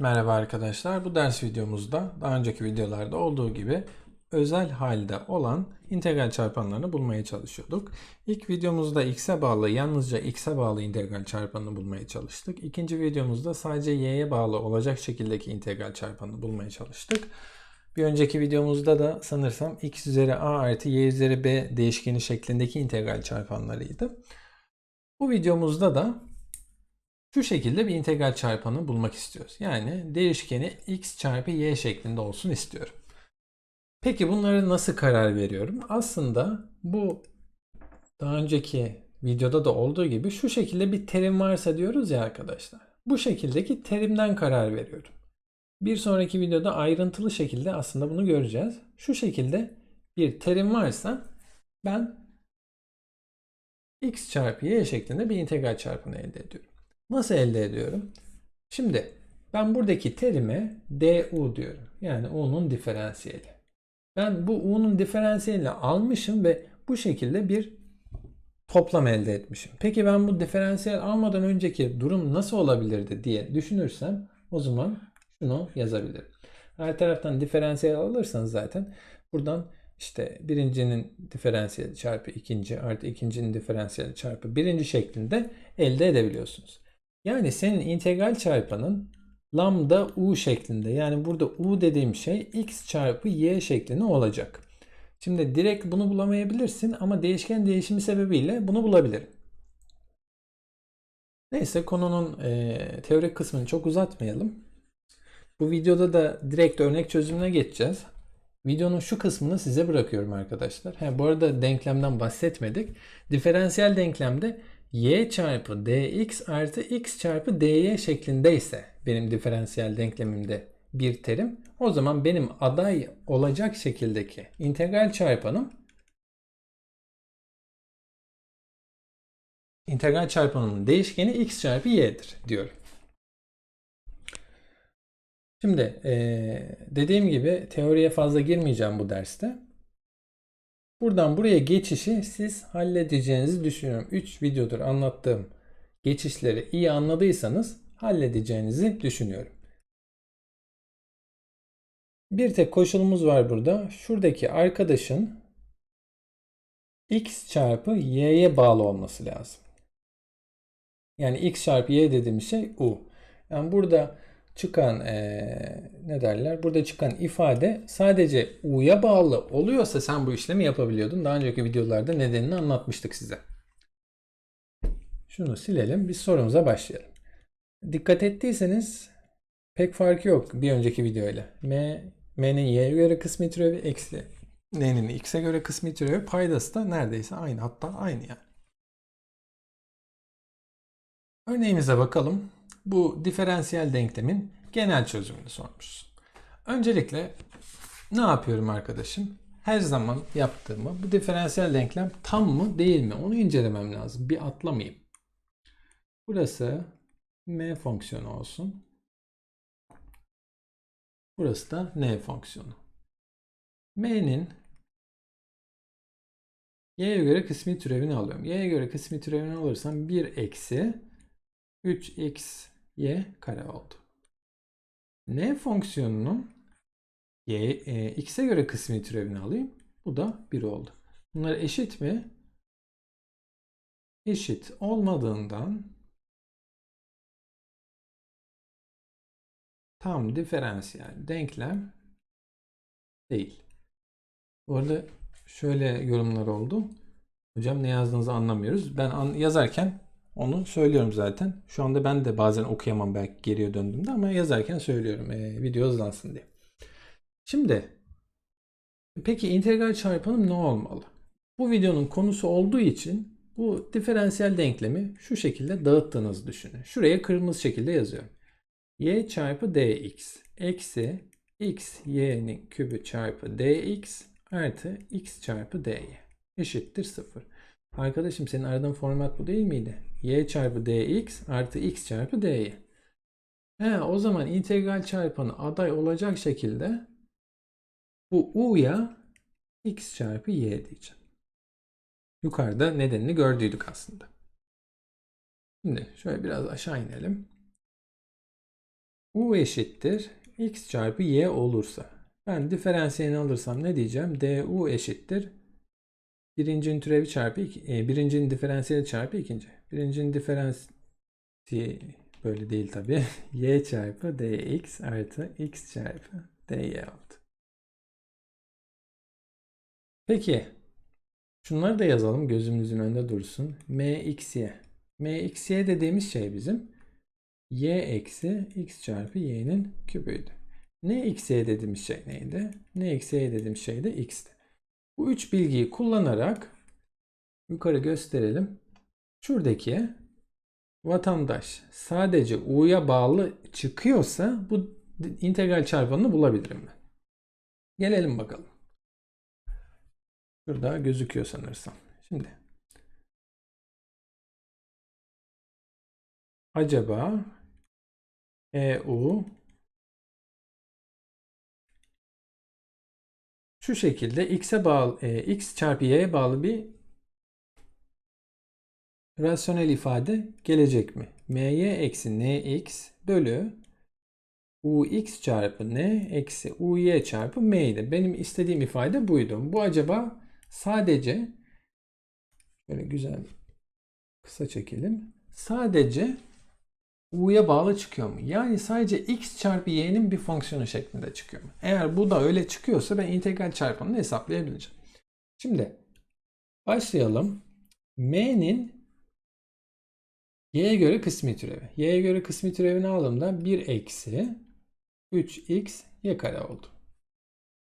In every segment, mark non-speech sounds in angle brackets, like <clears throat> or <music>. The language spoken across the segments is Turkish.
Merhaba arkadaşlar. Bu ders videomuzda daha önceki videolarda olduğu gibi özel halde olan integral çarpanlarını bulmaya çalışıyorduk. İlk videomuzda x'e bağlı, yalnızca x'e bağlı integral çarpanını bulmaya çalıştık. İkinci videomuzda sadece y'ye bağlı olacak şekildeki integral çarpanını bulmaya çalıştık. Bir önceki videomuzda da sanırsam x üzeri a artı y üzeri b değişkeni şeklindeki integral çarpanlarıydı. Bu videomuzda da şu şekilde bir integral çarpanı bulmak istiyoruz. Yani değişkeni x çarpı y şeklinde olsun istiyorum. Peki bunları nasıl karar veriyorum? Aslında bu daha önceki videoda da olduğu gibi şu şekilde bir terim varsa diyoruz ya arkadaşlar. Bu şekildeki terimden karar veriyorum. Bir sonraki videoda ayrıntılı şekilde aslında bunu göreceğiz. Şu şekilde bir terim varsa ben x çarpı y şeklinde bir integral çarpanı elde ediyorum. Nasıl elde ediyorum? Şimdi ben buradaki terime du diyorum. Yani u'nun diferansiyeli. Ben bu u'nun diferansiyelini almışım ve bu şekilde bir toplam elde etmişim. Peki ben bu diferansiyel almadan önceki durum nasıl olabilirdi diye düşünürsem o zaman şunu yazabilirim. Her taraftan diferansiyel alırsanız zaten buradan işte birincinin diferansiyeli çarpı ikinci artı ikincinin diferansiyeli çarpı birinci şeklinde elde edebiliyorsunuz. Yani senin integral çarpanın lambda u şeklinde. Yani burada u dediğim şey x çarpı y şeklinde olacak. Şimdi direkt bunu bulamayabilirsin ama değişken değişimi sebebiyle bunu bulabilirim. Neyse konunun e, teorik kısmını çok uzatmayalım. Bu videoda da direkt örnek çözümüne geçeceğiz. Videonun şu kısmını size bırakıyorum arkadaşlar. Ha, bu arada denklemden bahsetmedik. Diferansiyel denklemde y çarpı dx artı x çarpı dy şeklindeyse benim diferansiyel denklemimde bir terim o zaman benim aday olacak şekildeki integral çarpanım integral çarpanımın değişkeni x çarpı y'dir diyorum. Şimdi dediğim gibi teoriye fazla girmeyeceğim bu derste. Buradan buraya geçişi siz halledeceğinizi düşünüyorum. 3 videodur anlattığım geçişleri iyi anladıysanız halledeceğinizi düşünüyorum. Bir tek koşulumuz var burada. Şuradaki arkadaşın x çarpı y'ye bağlı olması lazım. Yani x çarpı y dediğim şey u. Yani burada çıkan ee, ne derler? Burada çıkan ifade sadece u'ya bağlı oluyorsa sen bu işlemi yapabiliyordun. Daha önceki videolarda nedenini anlatmıştık size. Şunu silelim. Biz sorumuza başlayalım. Dikkat ettiyseniz pek farkı yok bir önceki videoyla. M, M'nin y'ye göre kısmi türevi eksi N'nin x'e göre kısmi türevi paydası da neredeyse aynı. Hatta aynı yani. Örneğimize bakalım bu diferansiyel denklemin genel çözümünü sormuşuz. Öncelikle ne yapıyorum arkadaşım? Her zaman yaptığımı bu diferansiyel denklem tam mı değil mi onu incelemem lazım. Bir atlamayayım. Burası m fonksiyonu olsun. Burası da n fonksiyonu. m'nin y'ye göre kısmi türevini alıyorum. y'ye göre kısmi türevini alırsam 1 eksi 3x y kare oldu. N fonksiyonunun y, e, x'e göre kısmi türevini alayım. Bu da 1 oldu. Bunlar eşit mi? Eşit olmadığından tam diferansiyel denklem değil. Bu arada şöyle yorumlar oldu. Hocam ne yazdığınızı anlamıyoruz. Ben an yazarken onu söylüyorum zaten. Şu anda ben de bazen okuyamam belki geriye döndüğümde ama yazarken söylüyorum e, video hızlansın diye. Şimdi peki integral çarpanım ne olmalı? Bu videonun konusu olduğu için bu diferansiyel denklemi şu şekilde dağıttığınızı düşünün. Şuraya kırmızı şekilde yazıyorum. y çarpı dx eksi x y'nin kübü çarpı dx artı x çarpı dy eşittir 0. Arkadaşım senin aradığın format bu değil miydi? Y çarpı dx artı x çarpı dy. He, o zaman integral çarpanı aday olacak şekilde bu u'ya x çarpı y diyeceğim. Yukarıda nedenini gördüydük aslında. Şimdi şöyle biraz aşağı inelim. u eşittir x çarpı y olursa ben diferansiyelini alırsam ne diyeceğim? du eşittir birincinin türevi çarpı e, birincinin diferansiyeli çarpı ikinci. Birincinin diferansiyeli böyle değil tabi. <laughs> y çarpı dx artı x çarpı dy oldu. Peki şunları da yazalım gözümüzün önünde dursun. mxy. mxy dediğimiz şey bizim y eksi x çarpı y'nin küpüydü. Ne xy dediğimiz şey neydi? Ne xy dediğimiz şey de x'ti. Bu üç bilgiyi kullanarak yukarı gösterelim. Şuradaki vatandaş sadece u'ya bağlı çıkıyorsa bu integral çarpanını bulabilirim ben. Gelelim bakalım. Şurada gözüküyor sanırsam. Şimdi acaba EU şu şekilde x'e bağlı e, x çarpı y'ye bağlı bir rasyonel ifade gelecek mi? my eksi nx bölü ux çarpı n eksi uy çarpı m'ydi. Benim istediğim ifade buydu. Bu acaba sadece böyle güzel kısa çekelim. Sadece u'ya bağlı çıkıyor mu? Yani sadece x çarpı y'nin bir fonksiyonu şeklinde çıkıyor mu? Eğer bu da öyle çıkıyorsa ben integral çarpanını hesaplayabileceğim. Şimdi başlayalım. m'nin y'ye göre kısmi türevi. y'ye göre kısmi türevini aldığımda 1 eksi 3x y kare oldu.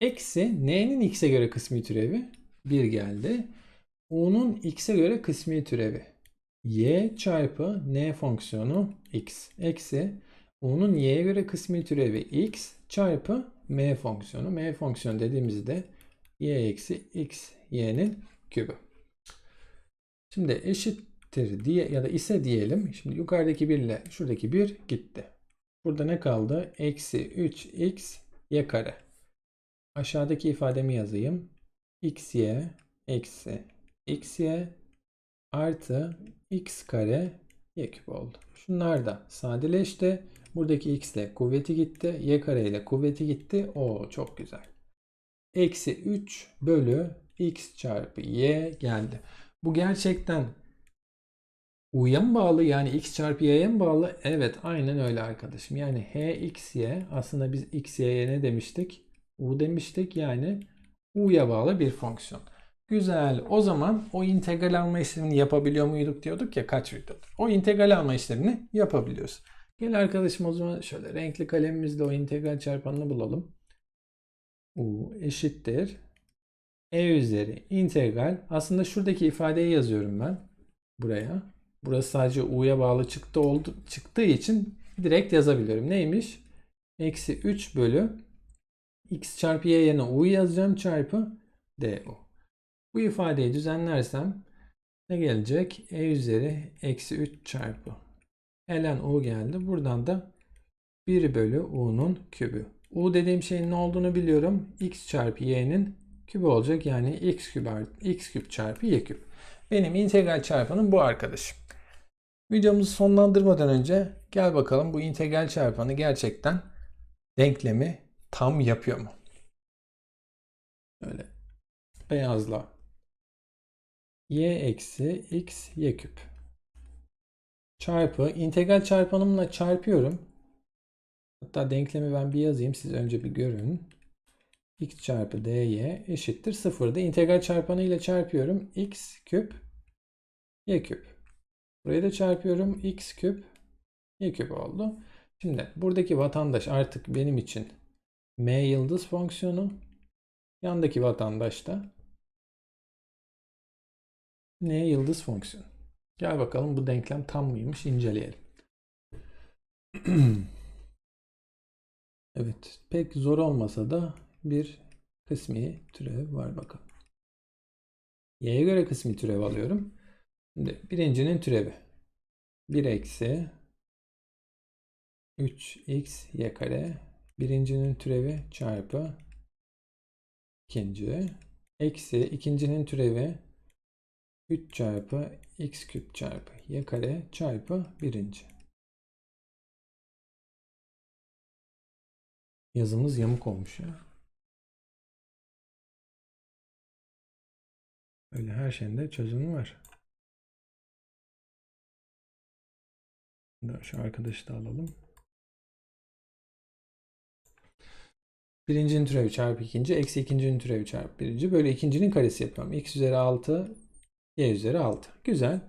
Eksi n'nin x'e göre kısmi türevi 1 geldi. u'nun x'e göre kısmi türevi y çarpı n fonksiyonu x eksi u'nun y'ye göre kısmi türevi x çarpı m fonksiyonu. m fonksiyonu dediğimizde y eksi x y'nin kübü. Şimdi eşittir diye ya da ise diyelim. Şimdi yukarıdaki 1 ile şuradaki 1 gitti. Burada ne kaldı? Eksi 3x y kare. Aşağıdaki ifademi yazayım. xy eksi xy artı x kare y küp oldu. Şunlar da sadeleşti. Buradaki x ile kuvveti gitti. Y kare ile kuvveti gitti. O çok güzel. Eksi 3 bölü x çarpı y geldi. Bu gerçekten u'ya mı bağlı yani x çarpı y'ye mi bağlı? Evet aynen öyle arkadaşım. Yani h x y aslında biz x y'ye ne demiştik? u demiştik yani u'ya bağlı bir fonksiyon. Güzel. O zaman o integral alma işlemini yapabiliyor muyduk diyorduk ya kaç videodur. O integral alma işlemini yapabiliyoruz. Gel arkadaşım o zaman şöyle renkli kalemimizle o integral çarpanını bulalım. U eşittir. E üzeri integral. Aslında şuradaki ifadeyi yazıyorum ben. Buraya. Burası sadece u'ya bağlı çıktı oldu, çıktığı için direkt yazabiliyorum. Neymiş? Eksi 3 bölü x çarpı y yerine u yazacağım çarpı du. Bu ifadeyi düzenlersem ne gelecek? E üzeri eksi 3 çarpı ln u geldi. Buradan da 1 bölü u'nun kübü. u dediğim şeyin ne olduğunu biliyorum. x çarpı y'nin kübü olacak. Yani x küp x küp çarpı y küp. Benim integral çarpanım bu arkadaşım. Videomuzu sonlandırmadan önce gel bakalım bu integral çarpanı gerçekten denklemi tam yapıyor mu? Öyle beyazla y eksi x y küp çarpı integral çarpanımla çarpıyorum. Hatta denklemi ben bir yazayım. Siz önce bir görün. x çarpı dy eşittir 0'da integral çarpanı ile çarpıyorum. x küp y küp. Buraya da çarpıyorum. x küp y küp oldu. Şimdi buradaki vatandaş artık benim için m yıldız fonksiyonu. Yandaki vatandaş da n yıldız fonksiyonu. Gel bakalım bu denklem tam mıymış inceleyelim. <clears throat> evet pek zor olmasa da bir kısmi türev var bakalım. Y'ye göre kısmi türev alıyorum. Şimdi birincinin türevi 1 eksi 3x y kare birincinin türevi çarpı ikinci eksi ikincinin türevi 3 çarpı x küp çarpı y kare çarpı birinci. Yazımız yamuk olmuş ya. Öyle her şeyin de çözümü var. Şu arkadaşı da alalım. Birincinin türevi çarpı ikinci. Eksi ikincinin türevi çarpı birinci. Böyle ikincinin karesi yapıyorum. X üzeri 6. Y üzeri 6. Güzel.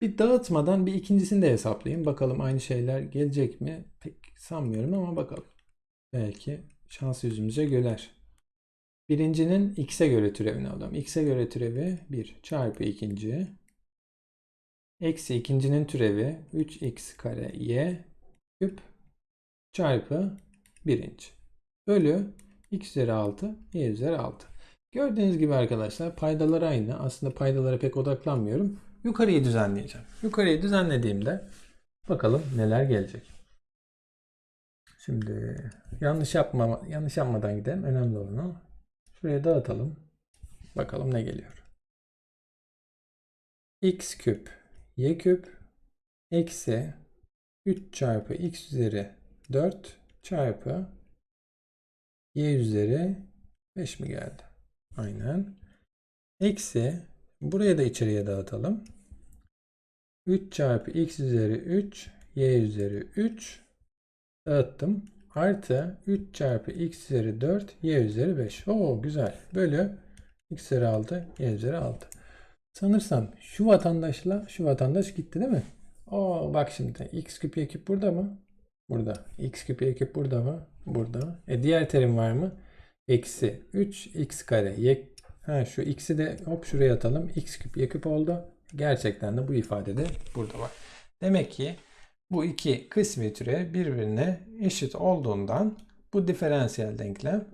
Bir dağıtmadan bir ikincisini de hesaplayayım. Bakalım aynı şeyler gelecek mi? Pek sanmıyorum ama bakalım. Belki şans yüzümüze güler. Birincinin x'e göre türevini alalım. x'e göre türevi 1 çarpı ikinci. Eksi ikincinin türevi 3x kare y küp çarpı birinci. Bölü x üzeri 6 y üzeri 6. Gördüğünüz gibi arkadaşlar paydalar aynı. Aslında paydalara pek odaklanmıyorum. Yukarıyı düzenleyeceğim. Yukarıyı düzenlediğimde bakalım neler gelecek. Şimdi yanlış yapma yanlış yapmadan gidelim. Önemli olan. Şuraya dağıtalım. Bakalım ne geliyor. x küp y küp eksi 3 çarpı x üzeri 4 çarpı y üzeri 5 mi geldi? Aynen. Eksi buraya da içeriye dağıtalım. 3 çarpı x üzeri 3 y üzeri 3 dağıttım. Artı 3 çarpı x üzeri 4 y üzeri 5. Oo güzel. Bölü x üzeri 6 y üzeri 6. Sanırsam şu vatandaşla şu vatandaş gitti değil mi? Oo bak şimdi x küp y küp burada mı? Burada. x küp y küp burada mı? Burada. E diğer terim var mı? Eksi 3 x kare y ha, şu x'i de hop şuraya atalım. x küp y küp oldu. Gerçekten de bu ifadede burada var. Demek ki bu iki kısmi türev birbirine eşit olduğundan bu diferansiyel denklem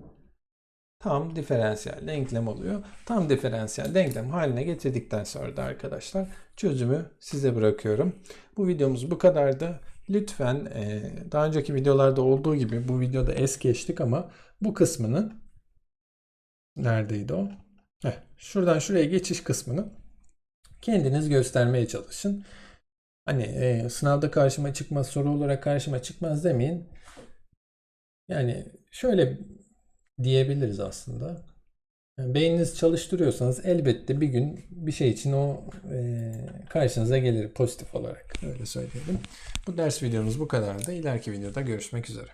tam diferansiyel denklem oluyor. Tam diferansiyel denklem haline getirdikten sonra da arkadaşlar çözümü size bırakıyorum. Bu videomuz bu kadardı. Lütfen e, daha önceki videolarda olduğu gibi bu videoda es geçtik ama bu kısmını neredeydi o? Heh, şuradan şuraya geçiş kısmını kendiniz göstermeye çalışın. Hani e, sınavda karşıma çıkmaz soru olarak karşıma çıkmaz demeyin. Yani şöyle diyebiliriz aslında. Yani beyniniz çalıştırıyorsanız elbette bir gün bir şey için o e, karşınıza gelir pozitif olarak. Öyle söyleyelim. Bu ders videomuz bu kadardı. İleriki videoda görüşmek üzere.